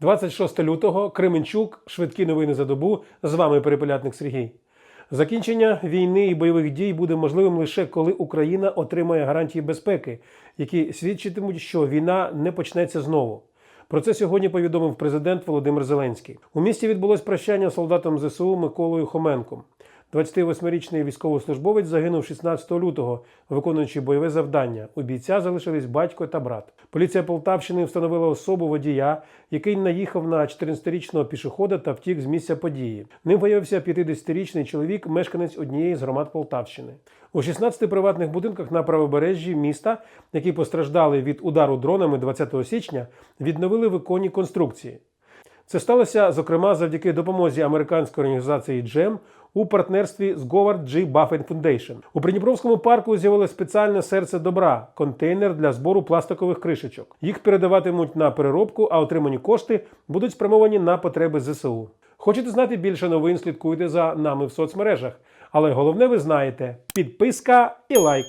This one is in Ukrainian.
26 лютого, Кременчук, швидкі новини за добу. З вами перепелятник Сергій. Закінчення війни і бойових дій буде можливим лише коли Україна отримає гарантії безпеки, які свідчитимуть, що війна не почнеться знову. Про це сьогодні повідомив президент Володимир Зеленський. У місті відбулось прощання з солдатом ЗСУ Миколою Хоменком. 28-річний військовослужбовець загинув 16 лютого, виконуючи бойове завдання. У бійця залишились батько та брат. Поліція Полтавщини встановила особу водія, який наїхав на 14-річного пішохода та втік з місця події. Ним виявився 50-річний чоловік, мешканець однієї з громад Полтавщини. У 16 приватних будинках на правобережжі міста, які постраждали від удару дронами 20 січня, відновили виконні конструкції. Це сталося, зокрема, завдяки допомозі американської організації GEM у партнерстві з Говард G. Buffett Foundation. У Придніпровському парку з'явилось спеціальне серце добра контейнер для збору пластикових кришечок. Їх передаватимуть на переробку, а отримані кошти будуть спрямовані на потреби ЗСУ. Хочете знати більше новин? Слідкуйте за нами в соцмережах. Але головне ви знаєте: підписка і лайк.